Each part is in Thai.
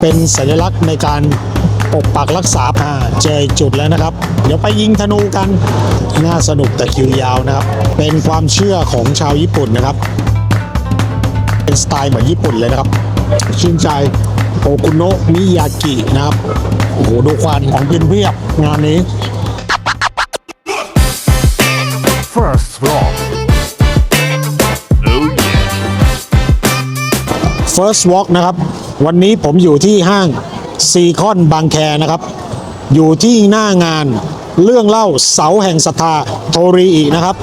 เป็นสัญลักษณ์ในการปกปักรักษาอ่าเจอจุดแล้วนะครับ เดี๋ยวไปยิงธนูกัน น่าสนุกแต่คิวยาวนะครับ เป็นความเชื่อของชาวญี่ปุ่นนะครับ เป็นสไตล์เหมือนญี่ปุ่นเลยนะครับ ชื่นใจโอคุโนะมิยากินะครับ โอ้โห ดูควันของกินเพียบงานนี้ First Rock. Oh yeah. First Walk นะครับ วันนี้ผมอยู่ที่ห้างซีคอนบางแคนะครับ อยู่ที่หน้างานเรื่องเล่าเสาแห่งศรัทธาโทรีอินะครับ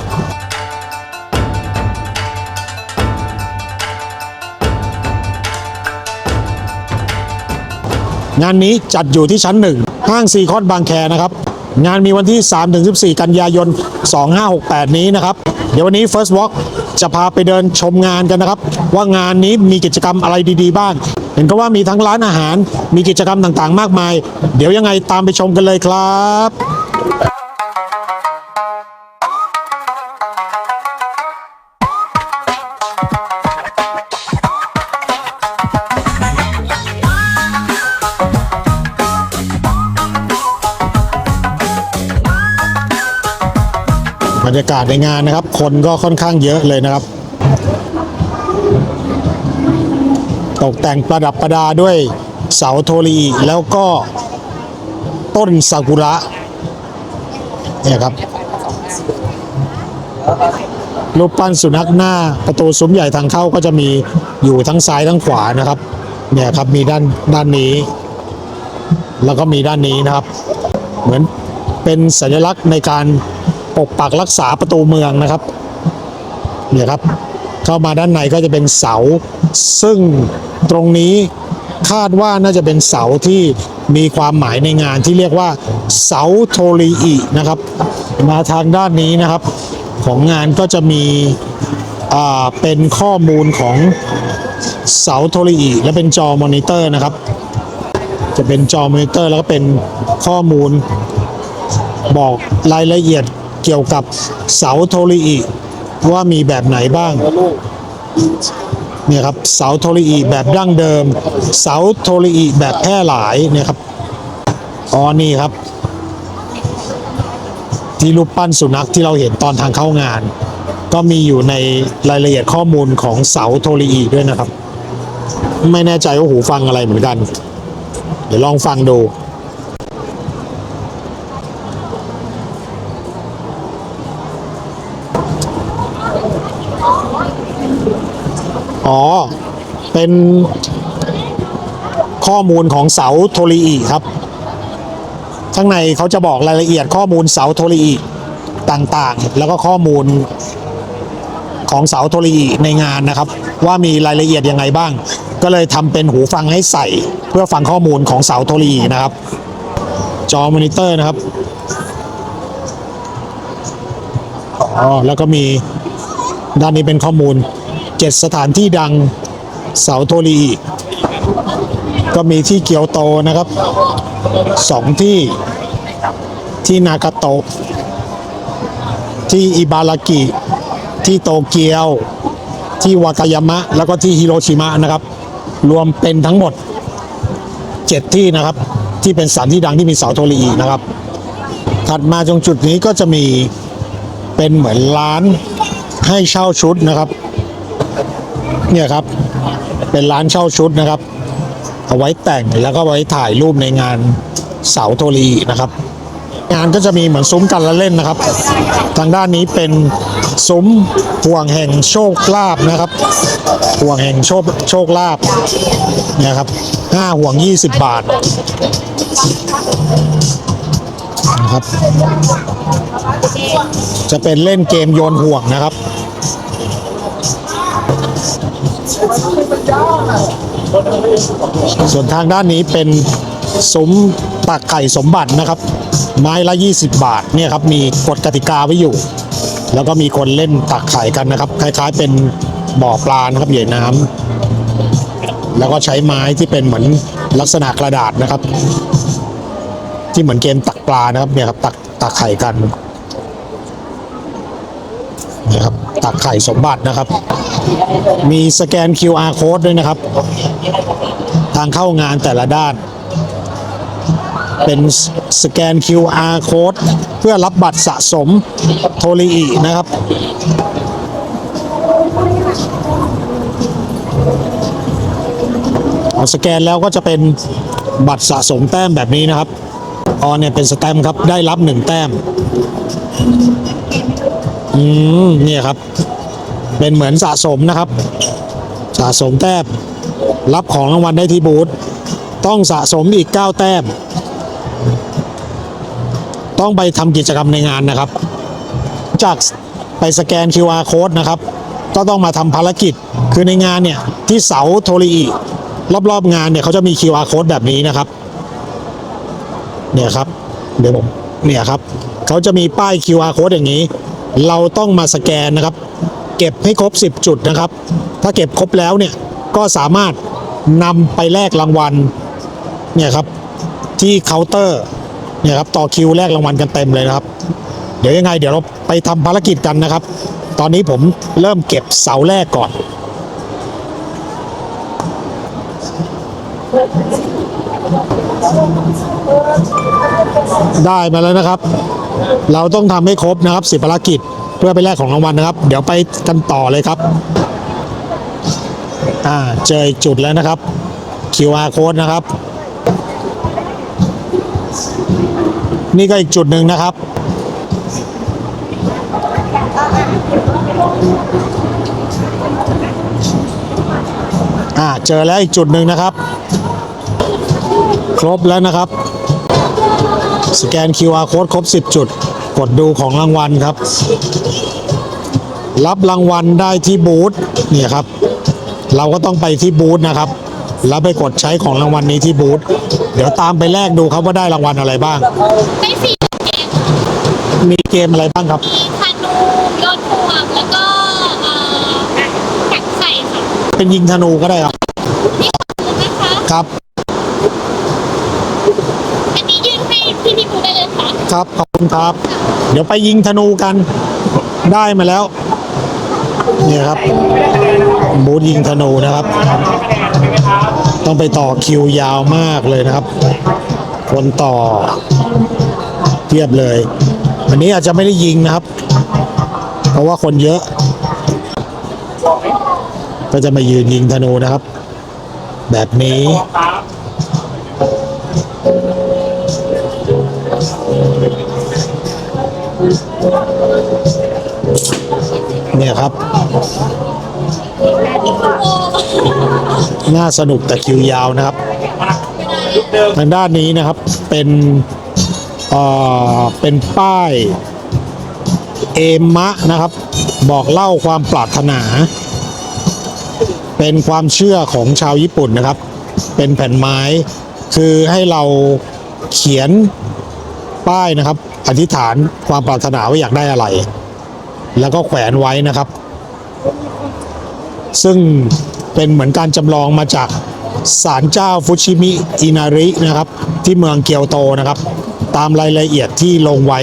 งานนี้จัดอยู่ที่ชั้นหนึ่งห้างซีคอนบางแคนะครับ งานมีวันที่ 3-14 กันยายน 2568 นี้นะครับ เดี๋ยววันนี้ First Walk จะพาไปเดินชมงานกันนะครับ ว่างานนี้มีกิจกรรมอะไรดี ๆ บ้าง เห็นก็ว่ามีทั้งร้านอาหาร มีกิจกรรมต่างๆ มากมาย เดี๋ยวยังไงตามไปชมกันเลยครับบรรยากาศในงานนะครับ คนก็ค่อนข้างเยอะเลยนะครับ ตกแต่งประดับประดาด้วยเสาโทรีแล้วก็ต้นซากุระเนี่ยครับรูปปั้นสุนัขหน้าประตูซุ้มใหญ่ทางเข้าก็จะมีอยู่ทั้งซ้ายทั้งขวานะครับเนี่ยครับมีด้านด้านนี้ แล้วก็มีด้านนี้นะครับ เหมือนเป็นสัญลักษณ์ในการปกปักรักษาประตูเมืองนะครับเนี่ยครับ เข้ามาด้านในก็จะเป็นเสา ซึ่งตรงนี้คาดว่าน่าจะเป็นเสาที่มีความหมายในงานที่เรียกว่าเสาโทรีอินะครับ มาทางด้านนี้นะครับ ของงานก็จะมีเป็นข้อมูลของเสาโทรีอิและเป็นจอมอนิเตอร์นะครับ จะเป็นจอมอนิเตอร์แล้วก็เป็นข้อมูลบอกรายละเอียดเกี่ยวกับเสาโทรีอิว่ามีแบบไหนบ้าง เนี่ยครับเสาโทรีอิแบบดั้งเดิม เสาโทรีอิแบบแพร่หลายเนี่ยครับอ๋อนี่ครับ ที่รูปปั้นสุนัขที่เราเห็นตอนทางเข้างาน ก็มีอยู่ในรายละเอียดข้อมูลของเสาโทรีอิด้วยนะครับ ไม่แน่ใจว่าหูฟังอะไรเหมือนกัน เดี๋ยวลองฟังดู อ๋อ เป็นข้อมูลของเสาโทรีอีครับ ข้างในเขาจะบอกรายละเอียดข้อมูลเสาโทรีอีต่างๆ แล้วก็ข้อมูลของเสาโทรีอีในงานนะครับ ว่ามีรายละเอียดยังไงบ้าง ก็เลยทำเป็นหูฟังให้ใส่ เพื่อฟังข้อมูลของเสาโทรีอีนะครับ จอมอนิเตอร์นะครับอ๋อแล้วก็มีด้านนี้เป็นข้อมูล 7 สถานที่ดังเสาโทรีอิก็มีที่เกียวโตนะครับสองที่ที่นากาโตะที่อิบารากิ ที่โตเกียว ที่วากายามะ แล้วก็ที่ฮิโรชิมะนะครับ รวมเป็นทั้งหมด 7 ที่นะครับ ที่เป็นสถานที่ดังที่มีเสาโทรีอินะครับ ถัดมาตรงจุดนี้ก็จะมีเป็นเหมือนร้านให้เช่าชุดนะครับ เนี่ยครับ เป็นร้านเช่าชุดนะครับ เอาไว้แต่งแล้วก็ไว้ถ่ายรูปในงานเสาโทรีนะครับ งานก็จะมีเหมือนซุ้มกันละเล่นนะครับ ทางด้านนี้เป็นซุ้มห่วงแห่งโชคลาภนะครับห่วงแห่งโชคโชคลาภเนี่ยครับห้าห่วง 20 บาทนะครับ จะเป็นเล่นเกมโยนห่วงนะครับ ส่วนทางด้านนี้เป็นซุ้มตักไข่สมบัตินะครับ ไม้ละ 20 บาทเนี่ยครับมีกฎกติกาไว้อยู่ แล้วก็มีคนเล่นตักไข่กันนะครับ คล้ายๆเป็นบ่อปลานะครับใหญ่น้ำแล้วก็ใช้ไม้ที่เป็นเหมือนลักษณะกระดาษนะครับ ที่เหมือนเกมตักปลานะครับเนี่ยครับตักตักไข่กันนี่ยครับ ตักไข่สมบัตินะครับ มีสแกน QR code ด้วยนะครับ ทางเข้างานแต่ละด้าน เป็นสแกน QR code เพื่อรับบัตรสะสมโทรีอีนะครับเอสแกนแล้วก็จะเป็นบัตรสะสมแต้มแบบนี้นะครับออเนี่ยเป็นสแตมครับ ได้รับหนึ่งแต้ม อืมเนี่ยครับ เป็นเหมือนสะสมนะครับ สะสมแต้มรับของรางวัลได้ที่บูธต้องสะสมอีก 9 แต้ม ต้องไปทำกิจกรรมในงานนะครับ จากไปสแกน QR code นะครับ ก็ต้องมาทำภารกิจคือในงานเนี่ย ที่เสาโทรีอีรอบๆงานเนี่ยเขาจะมี QR code แบบนี้นะครับ เนี่ยครับ เดี๋ยวผมเนี่ยครับ เขาจะมีป้าย QR code อย่างนี้ เราต้องมาสแกนนะครับ เก็บให้ครบ 10 จุดนะครับ ถ้าเก็บครบแล้วเนี่ยก็สามารถนำไปแลกรางวัลเนี่ยครับที่เคาน์เตอร์เนี่ยครับต่อคิวแลกรางวัลกันเต็มเลยนะครับ เดี๋ยวยังไง เดี๋ยวเราไปทำภารกิจกันนะครับ ตอนนี้ผมเริ่มเก็บเสาแรกก่อนได้มาแล้วนะครับ เราต้องทำให้ครบนะครับสิบภารกิจเพื่อไปแลกของรางวัลนะครับ เดี๋ยวไปกันต่อเลยครับอ่าเจออีกจุดแล้วนะครับ QR code นะครับ นี่ก็อีกจุดหนึ่งนะครับอ่าเจอแล้วอีกจุดหนึ่งนะครับ ครบแล้วนะครับ สแกน QR code ครบ 10 จุด กดดูของรางวัลครับ รับรางวัลได้ที่บูธเนี่ยครับ เราก็ต้องไปที่บูธนะครับ แล้วไปกดใช้ของรางวัลนี้ที่บูธเดี๋ยวตามไปแลกดูครับว่าได้รางวัลอะไรบ้าง ได้สี่เกมมีเกมอะไรบ้างครับ มีธนูโยนห่วงแล้วก็เอ่อกักไข่ค่ะเป็นยิงธนูก็ได้ครับนี่ขอบคุณนะคะ ครับ อันนี้ยื่นให้ พี่ปูได้เลยค่ะครับขอบคุณครับ เดี๋ยวไปยิงธนูกันได้มาแล้วเนี่ยครับบูธยิงธนูนะครับ ต้องไปต่อคิวยาวมากเลยนะครับ คนต่อเทียบเลย อันนี้อาจจะไม่ได้ยิงนะครับ เพราะว่าคนเยอะ ก็จะมายืนยิงธนูนะครับ แบบนี้ เนี่ยครับ น่าสนุกแต่คิวยาวนะครับ ทางด้านนี้นะครับเป็นเอ่อเป็นป้าย เอมะนะครับ บอกเล่าความปรารถนา เป็นความเชื่อของชาวญี่ปุ่นนะครับ เป็นแผ่นไม้ คือให้เราเขียน ป้ายนะครับ อธิษฐานความปรารถนาว่าอยากได้อะไร แล้วก็แขวนไว้นะครับ ซึ่งเป็นเหมือนการจำลองมาจากศาลเจ้าฟุชิมิอินารินะครับ ที่เมืองเกียวโตนะครับ ตามรายละเอียดที่ลงไว้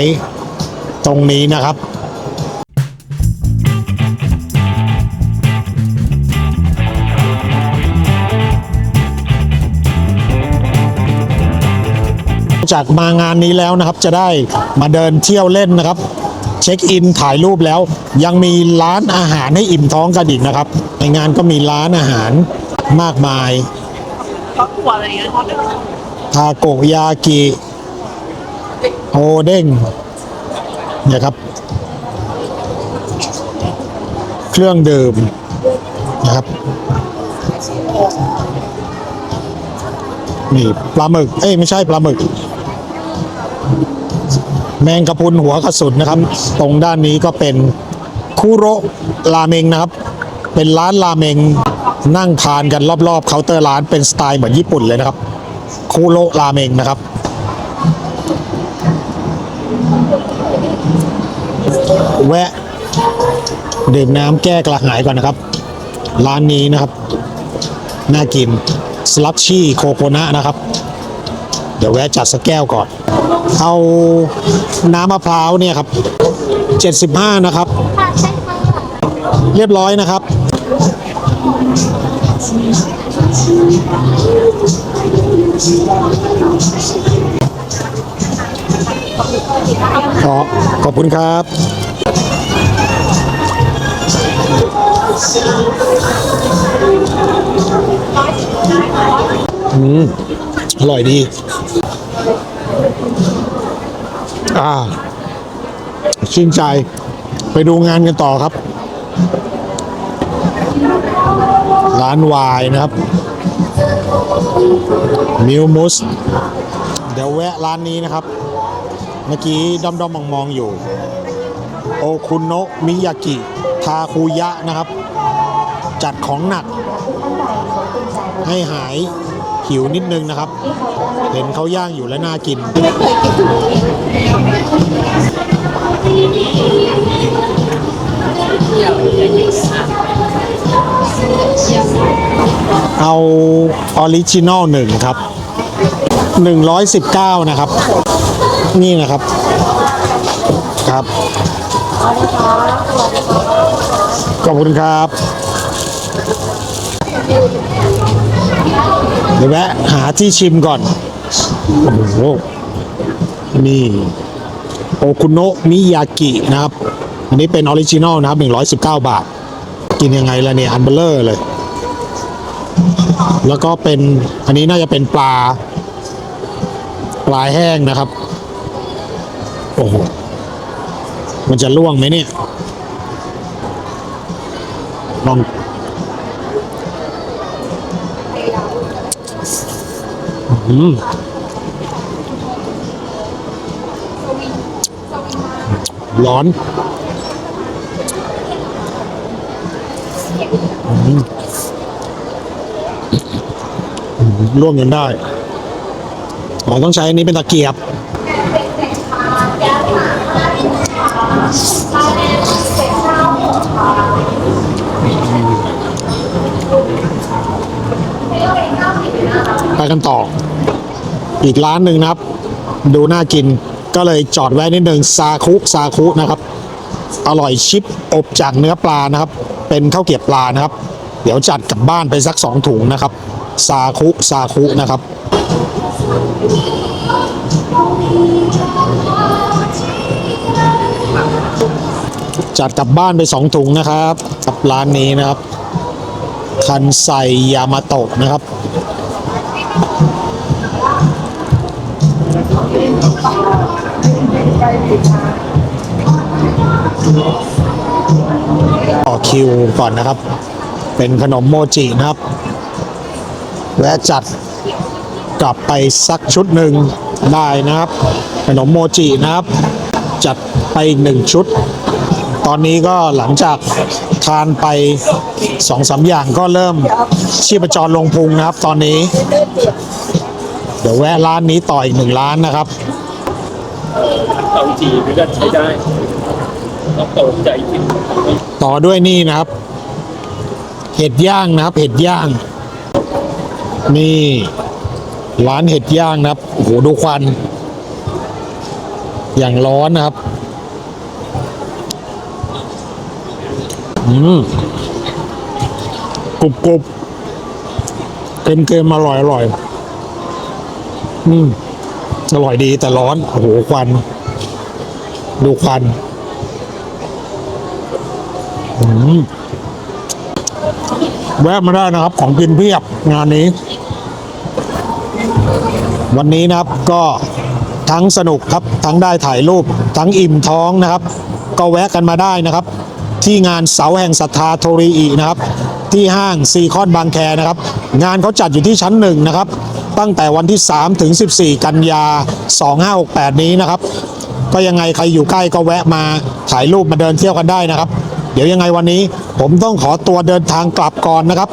ตรงนี้นะครับ จากมางานนี้แล้วนะครับจะได้มาเดินเที่ยวเล่นนะครับ เช็คอินถ่ายรูปแล้ว ยังมีร้านอาหารให้อิ่มท้องกันอีกนะครับ ในงานก็มีร้านอาหารมากมายทาโกยากิโอเด้งเนี่ยครับ เครื่องดื่มนะครับนี่ปลาหมึก เอ้ย ไม่ใช่ปลาหมึก แมงกะพุนหัวกระสุนนะครับ ตรงด้านนี้ก็เป็นคุโระราเมงนะครับ เป็นร้านราเมงนั่งทานกันรอบๆเคาน์เตอร์ร้านเป็นสไตล์เหมือนญี่ปุ่นเลยนะครับคุโระราเมงนะครับ แวะดื่มน้ำแก้กระหายก่อนนะครับ ร้านนี้นะครับ น่ากินสลัดชี่โคโคนะนะครับ เดี๋ยวแวะจัดสักแก้วก่อน เอาน้ำมะพร้าวเนี่ยครับ 75 นะครับ เรียบร้อยนะครับ ขอขอบคุณครับ อืม อร่อยดี อ่าชื่นใจไปดูงานกันต่อครับ ร้านวายนะครับ มิวมุส เดี๋ยวแวะร้านนี้นะครับ เมื่อกี้ด้อมด้อมมองมองๆอยู่ โอคุโนะมิยากิ ทาคุยะนะครับ จัดของหนัก ให้หาย หิวนิดนึงนะครับ เห็นเขาย่างอยู่แล้วน่ากิน เอาออริจินอลหนึ่งครับ 119 นะครับ นี่นะครับ ครับขอบคุณครับ เดี๋ยวแวะหาที่ชิมก่อน โอ้โห นี่โอคุโนะมิยากินะครับ อันนี้เป็นออริจินอลนะครับ 119 บาท กินยังไงล่ะเนี่ย อันเบลเลอร์เลย แล้วก็เป็น อันนี้น่าจะเป็นปลา ปลาแห้งนะครับ โอ้โห มันจะล่วงไหมเนี่ย ลอง ร้อนร่วมกันได้อ๋อต้องใช้อันนี้เป็นตะเกียบ ไปกันต่อ อีกร้านหนึ่งนะครับ ดูน่ากินก็เลยจอดแวะนิดหนึ่งซาคุซาคุนะครับ อร่อยชิปอบจากเนื้อปลานะครับ เป็นข้าวเกรียบปลานะครับ เดี๋ยวจัดกลับบ้านไปสักสองถุงนะครับซาคุซาคุนะครับจัดกลับบ้านไปสองถุงนะครับ กับร้านนี้นะครับ คันไซยามาโตะนะครับ ต่อคิวก่อนนะครับ เป็นขนมโมจินะครับและจัดกลับไปสักชุดหนึ่งได้นะครับ ขนมโมจินะครับ จัดไปอีกหนึ่งชุด ตอนนี้ก็หลังจากทานไปสองสามอย่างก็เริ่มชีพจรลงพุงนะครับ ตอนนี้ เดี๋ยวแวะร้านนี้ต่ออีกหนึ่งร้านนะครับ เตาจีมันก็ใช้ได้ต้องโตใจขึ้นต่อด้วยนี่นะครับ เห็ดย่างนะครับ เห็ดย่าง นี่ร้านเห็ดย่างนะครับโอ้โหดูควัน อย่างร้อนนะครับ อืมกรุบกรุบเค็มเค็มอร่อยอร่อย อืม อร่อยดีแต่ร้อน โอ้โห ควัน ดูควันอืมแวะมาได้นะครับ ของกินเพียบงานนี้ วันนี้นะครับก็ทั้งสนุกครับ ทั้งได้ถ่ายรูป ทั้งอิ่มท้องนะครับ ก็แวะกันมาได้นะครับ ที่งานเสาแห่งศรัทธาโทรีอีนะครับ ที่ห้างซีคอนบางแคนะครับ งานเขาจัดอยู่ที่ชั้นหนึ่งนะครับ ตั้งแต่วันที่ 3 ถึง 14 กันยา 2568 นี้นะครับ ก็ยังไงใครอยู่ใกล้ก็แวะมาถ่ายรูปมาเดินเที่ยวกันได้นะครับ เดี๋ยวยังไงวันนี้ผมต้องขอตัวเดินทางกลับก่อนนะครับ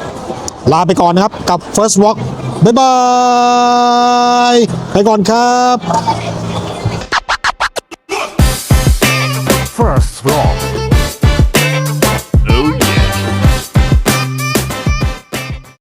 ลาไปก่อนนะครับกับ First Walk บ๊ายบาย ไปก่อนครับ First Vlog